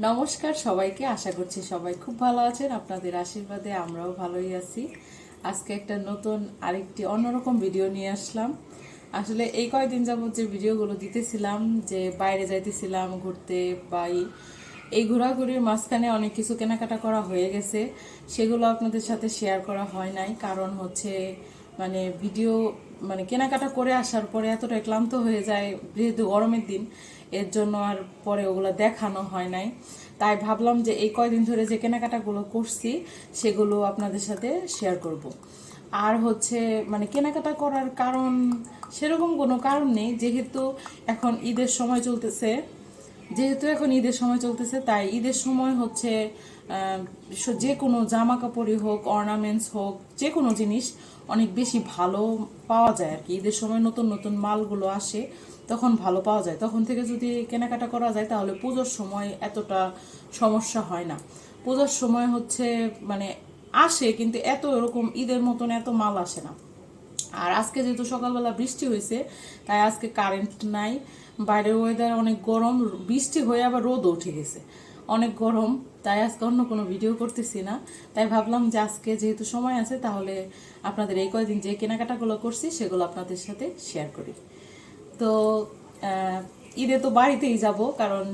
নমস্কার সবাইকে, আশা করছি সবাই খুব ভালো আছেন। আপনাদের আশীর্বাদে আমরাও ভালোই আছি। আজকে একটা নতুন আরেকটি অন্যরকম ভিডিও নিয়ে আসলাম। আসলে এই কয়েকদিন যাবত যে ভিডিওগুলো দিতেছিলাম, যে বাইরে যাইতেছিলাম ঘুরতে বা এই- এই ঘোরাঘুরির মাঝখানে অনেক কিছু কেনাকাটা করা হয়ে গেছে। সেগুলো আপনাদের সাথে শেয়ার করা হয় নাই। কারণ হচ্ছে মানে ভিডিও মানে কেনাকাটা করে আসার পরে এতটা ক্লান্ত হয়ে যায়, যেহেতু গরমের দিন। এর জন্য আর পরে ওগুলো দেখানো হয় নাই তাই ভাবলাম যে এই কয়দিন ধরে যে কেনাকাটাগুলো করছি, সেগুলো আপনাদের সাথে শেয়ার করব। আর হচ্ছে মানে কেনাকাটা করার কারণ, সেরকম কোনো কারণ নেই যেহেতু এখন ঈদের সময় চলতেছে যেহেতু এখন ঈদের সময় চলতেছে, তাই ঈদের সময় হচ্ছে যে কোনো জামা কাপড়ই হোক অর্নামেন্টস হোক, যে কোনো জিনিস অনেক বেশি ভালো পাওয়া যায় আর কি। ঈদের সময় নতুন নতুন মালগুলো আসে, তখন ভালো পাওয়া যায়। তখন থেকে যদি কেনাকাটা করা যায়, তাহলে পুজোর সময় এতটা সমস্যা হয় না। পুজোর সময় হচ্ছে মানে আসে, কিন্তু এত এরকম ঈদের মতন এত মাল আসে না। আর আজকে যেহেতু সকালবেলা বৃষ্টি হয়েছে, তাই আজকে কারেন্ট নাই। বাইরের ওয়েদার অনেক গরম, বৃষ্টি হয়ে আবার রোদও উঠে গেছে। অনেক গরম, তাই আজকে অন্য কোনো ভিডিও করতেছি না। তাই ভাবলাম যে আজকে যেহেতু সময় আছে, তাহলে আপনাদের এই কয়দিন যে কেনাকাটাগুলো করছি, সেগুলো আপনাদের সাথে শেয়ার করি। তো ঈদে তো বাড়িতেই যাব, কারণ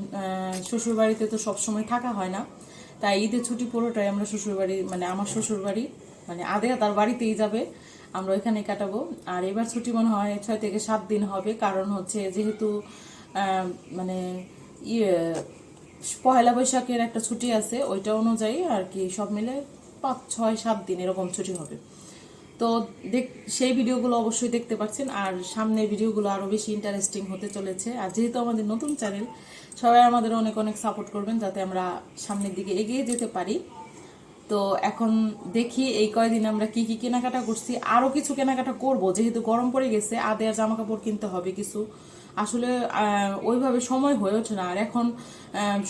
শ্বশুর বাড়িতে তো সবসময় থাকা হয় না। তাই ঈদের ছুটি পুরোটাই আমরা শ্বশুর বাড়ি মানে আমার শ্বশুর বাড়ি মানে আদে তার বাড়িতেই যাবে। আমরা ওইখানে কাটাবো। আর এবার ছুটি মনে হয় ছয় থেকে সাত দিন হবে, কারণ হচ্ছে যেহেতু মানে ইয়ে পয়লা বৈশাখের একটা ছুটি আছে, ওইটা অনুযায়ী আর কি সব মিলে পাঁচ, ছয়, সাত দিন এরকম ছুটি হবে। তো দেখ, সেই ভিডিওগুলো অবশ্যই দেখতে পাচ্ছেন, আর সামনের ভিডিওগুলো আরও বেশি ইন্টারেস্টিং হতে চলেছে। আর যেহেতু আমাদের নতুন চ্যানেল সবাই আমাদের অনেক অনেক সাপোর্ট করবেন, যাতে আমরা সামনের দিকে এগিয়ে যেতে পারি। তো এখন দেখি এই কয়দিন আমরা কি কি কেনাকাটা করছি। আরও কিছু কেনাকাটা করব, যেহেতু গরম পড়ে গেছে আদে আর জামা কাপড় কিনতে হবে কিছু। আসলে ওইভাবে সময় হয়ে ওঠে না। আর এখন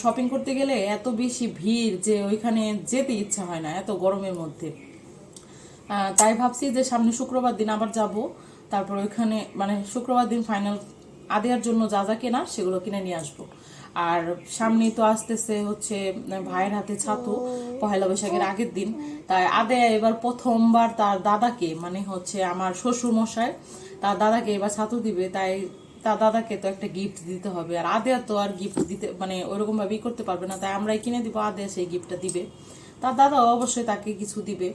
শপিং করতে গেলে এত বেশি ভিড় যে ওইখানে যেতে ইচ্ছা হয় না, এত গরমের মধ্যে। তাই ভাবছি যে সামনে শুক্রবার দিন আবার যাব। তারপর ওইখানে মানে শুক্রবার দিন ফাইনাল আদেয়ার জন্য যা যা কেনা, সেগুলো কিনে নিয়ে আসব। আর সামনেই তো আসতেছে হচ্ছে ভাইয়ের হাতে ছাতু, পহেলা বৈশাখের আগের দিন। তাই আদেয়া এবার প্রথমবার তার দাদাকে মানে হচ্ছে আমার শ্বশুর মশাই তার দাদাকে এবার ছাতু দিবে। তাই তার দাদাকে তো একটা গিফট দিতে হবে। আর আদেয়া তো আর গিফট দিতে মানে ওরকম ভাবেই করতে পারবে না। তাই আমরাই কিনে দিব আদেয়া সেই গিফটটা দিবে। তার দাদাও অবশ্যই তাকে কিছু দিবে।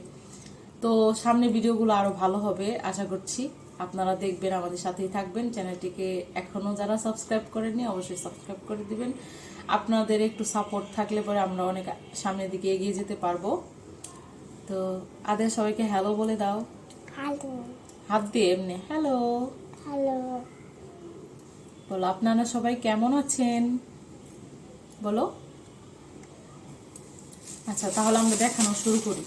তো সামনে ভিডিওগুলো আরও ভালো হবে, আশা করছি। আপনারা দেখবেন আমাদের সাথেই থাকবেন। চ্যানেলটিকে এখনও যারা সাবস্ক্রাইব করেননি অবশ্যই সাবস্ক্রাইব করে দিবেন। আপনাদের একটু সাপোর্ট থাকলে পরে আমরা অনেক সামনের দিকে এগিয়ে যেতে পারব। তো আদের সবাইকে হ্যালো বলে দাও। হ্যালো হাত দিয়ে এমনি হ্যালো হ্যালো বলো আপনারা সবাই কেমন আছেন? বলো। আচ্ছা তাহলে আমরা দেখানো শুরু করি।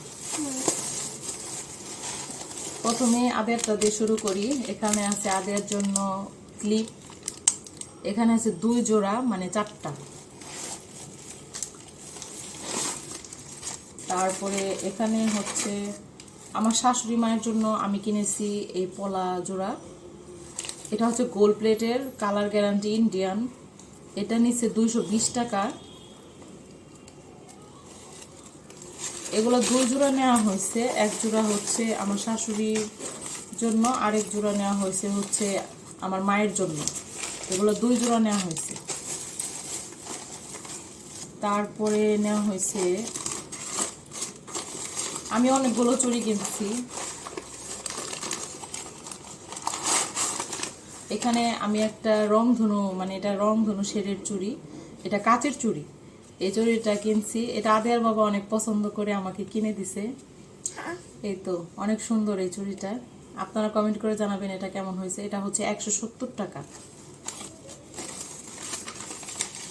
প্রথমে আদেরটা দিয়ে শুরু করি। এখানে আছে আদের জন্য ক্লিপ। এখানে আছে দুই জোড়া মানে চারটা। তারপরে এখানে হচ্ছে আমার শাশুড়ি মায়ের জন্য আমি কিনেছি এই পলা জোড়া। এটা হচ্ছে গোল্ড প্লেটের কালার গ্যারান্টি ইন্ডিয়ান এটা নিচ্ছে দুইশো বিশ টাকা। এগুলো দুই জোড়া নেওয়া হয়েছে। এক জোড়া হচ্ছে আমার শাশুড়ির জন্য, আরেক জোড়া নেওয়া হয়েছে হচ্ছে আমার মায়ের জন্য। এগুলো দুই জোড়া নেওয়া হয়েছে। তারপরে নেওয়া হয়েছে, আমি অনেকগুলো চুড়ি কিনছি। এখানে আমি একটা রংধনু মানে এটা রংধনু শেডের চুড়ি, এটা কাচের চুড়ি। এই চুড়িটা কিনছি। এটা আদেয়ার বাবা অনেক পছন্দ করে আমাকে কিনে দিছে। এই তো, অনেক সুন্দর এই চুড়িটা। আপনারা কমেন্ট করে জানাবেন এটা কেমন হয়েছে। এটা হচ্ছে একশো সত্তর টাকা।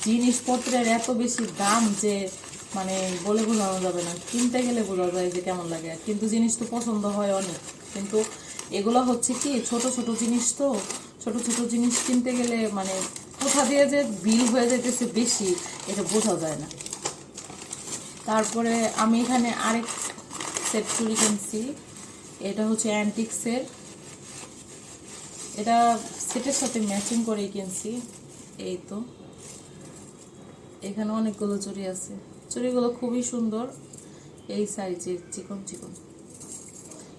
জিনিসপত্রের এত বেশি দাম যে মানে বলে বোঝানো যাবে না। কিনতে গেলে বোঝা যায় যে কেমন লাগে। কিন্তু জিনিস তো পছন্দ হয় অনেক। কিন্তু এগুলো হচ্ছে কি, ছোট ছোট জিনিস তো। ছোট ছোট জিনিস কিনতে গেলে মানে কোথা দিয়ে যে বিল হয়ে যাইতেছে বেশি, এটা বোঝা যায় না। তারপরে আমি এখানে আরেক সেট চুরি কিনছি। এটা হচ্ছে অ্যান্টিক্সের এটা সেটের সাথে ম্যাচিং করেই কিনছি। এই তো। এখানে অনেকগুলো চুড়ি আছে। চুড়িগুলো খুবই সুন্দর। এই সাইজের চিকন চিকন।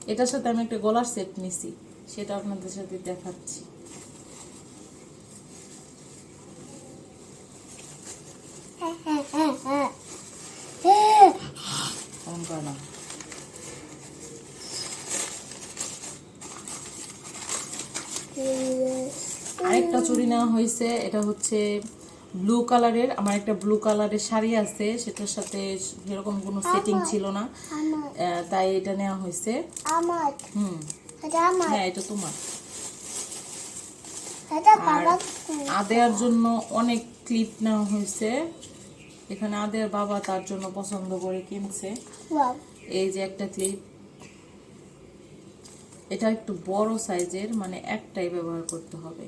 এটার সাথে আমি একটা গলার সেট নিছি। সেটা আপনাদের সাথে দেখাচ্ছি অন করে না আরেকটা চুড়ি নেওয়া হয়েছে এটা হচ্ছে ব্লু কালারের আমার একটা ব্লু কালারের শাড়ি আছে সেটার সাথে সেরকম কোনো সেটিং ছিল না। তাই এটা নেওয়া হয়েছে। আমার। হুম। হ্যাঁ এটা তোমার। আদেয়ার জন্য অনেক ক্লিপ নেওয়া হয়েছে। এখানে আদেয়ার বাবা তার জন্য পছন্দ করে কিনছে। এই যে একটা ক্লিপ এটা একটু বড় সাইজের মানে একটাই ব্যবহার করতে হবে।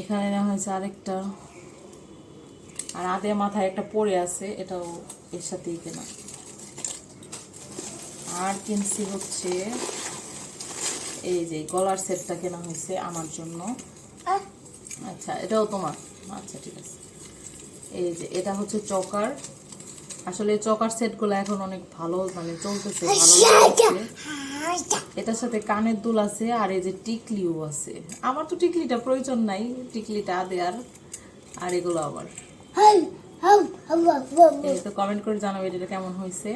এখানে নেওয়া হয়েছে আরেকটা। আর আদের মাথায় একটা পড়ে আছে এটাও এর সাথেই কেনা। আর কিনছি হচ্ছে এই যে গলার সেটটা কেনা হয়েছে আমার জন্য। আচ্ছা এটাও তোমার। আচ্ছা ঠিক আছে। এই যে এটা হচ্ছে চকার। আসলে চকার সেটগুলো এখন অনেক ভালো মানে চলতেছে ভালো এটার সাথে কানের দুল আছে আর এই যে টিকলিও আছে। আমার তো টিকলিটা প্রয়োজন নাই টিকলিটা দেয়ার আর আর এগুলো আবার। তো কমেন্ট করে জানাবে এটা কেমন হয়েছে।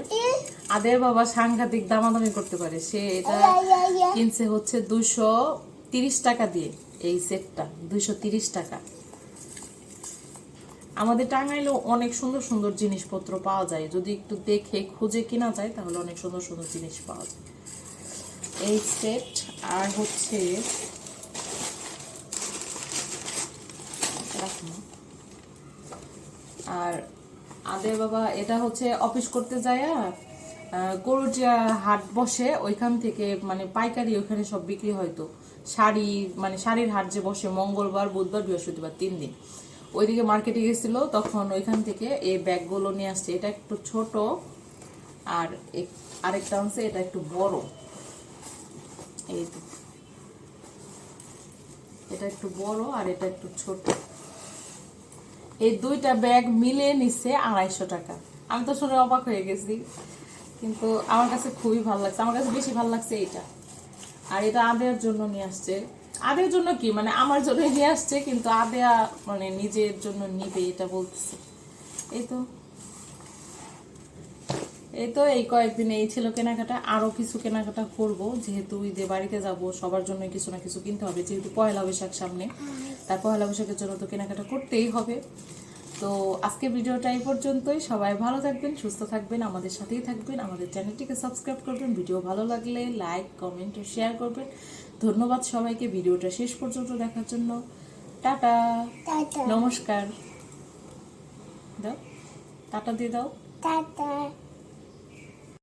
আদের বাবা সাংঘাতিক দামাদামি করতে পারে। সে এটা কিনছে হচ্ছে দুশো তিরিশ টাকা দিয়ে। এই সেটটা, দুইশো টাকা। আমাদের টাঙ্গাইলেও অনেক সুন্দর সুন্দর জিনিসপত্র পাওয়া যায়। যদি একটু দেখে খুঁজে কিনা যায়, তাহলে অনেক সুন্দর সুন্দর জিনিস পাওয়া যায়। এই সেট, আর হচ্ছে আর আদের বাবা, এটা হচ্ছে অফিস করতে যায় গরুর যে হাট বসে, ওইখান থেকে মানে পাইকারি ওইখানে সব বিক্রি হয়তো শাড়ি মানে শাড়ির হাট যে বসে মঙ্গলবার, বুধবার, বৃহস্পতিবার তিন দিন। ওইদিকে মার্কেটে গেছিল, তখন ওইখান থেকে এই ব্যাগগুলো নিয়ে আসছে। এটা একটু ছোট আর আরেকটা আছে এটা একটু বড়। এই এটা একটু বড় আর এটা একটু ছোট। এই দুইটা ব্যাগ মিলে নিচ্ছে আড়াইশো টাকা। আমি তো শুনে অবাক হয়ে গেছি, কিন্তু আমার কাছে খুবই ভালো লাগছে। আমার কাছে বেশি ভালো লাগছে এটা আর এটা আদেয়ার জন্য নিয়ে আসছে। আদেয়ার জন্য কি? মানে আমার জন্য নিয়ে আসছে, কিন্তু আদেয়া মানে নিজের জন্য নিবে, এটা বলতেছে। এই তো। এই তো এই কয়েকদিন এই ছিল কেনাকাটা। আরও কিছু কেনাকাটা করব, যেহেতু ঈদে বাড়িতে যাব, সবার জন্য কিছু না কিছু কিনতে হবে, যেহেতু পয়লা বৈশাখ সামনে। তার পয়লা বৈশাখের জন্য তো কেনাকাটা করতেই হবে। তো আজকে ভিডিওটা এই পর্যন্তই। সবাই ভালো থাকবেন সুস্থ থাকবেন আমাদের সাথেই থাকবেন। আমাদের চ্যানেলটিকে সাবস্ক্রাইব করবেন ভিডিও ভালো লাগলে লাইক কমেন্ট ও শেয়ার করবেন। ধন্যবাদ সবাইকে ভিডিওটা শেষ পর্যন্ত দেখার জন্য। টাটা। টাটা। নমস্কার। দাও। টাটা দিয়ে দাও। টাটা।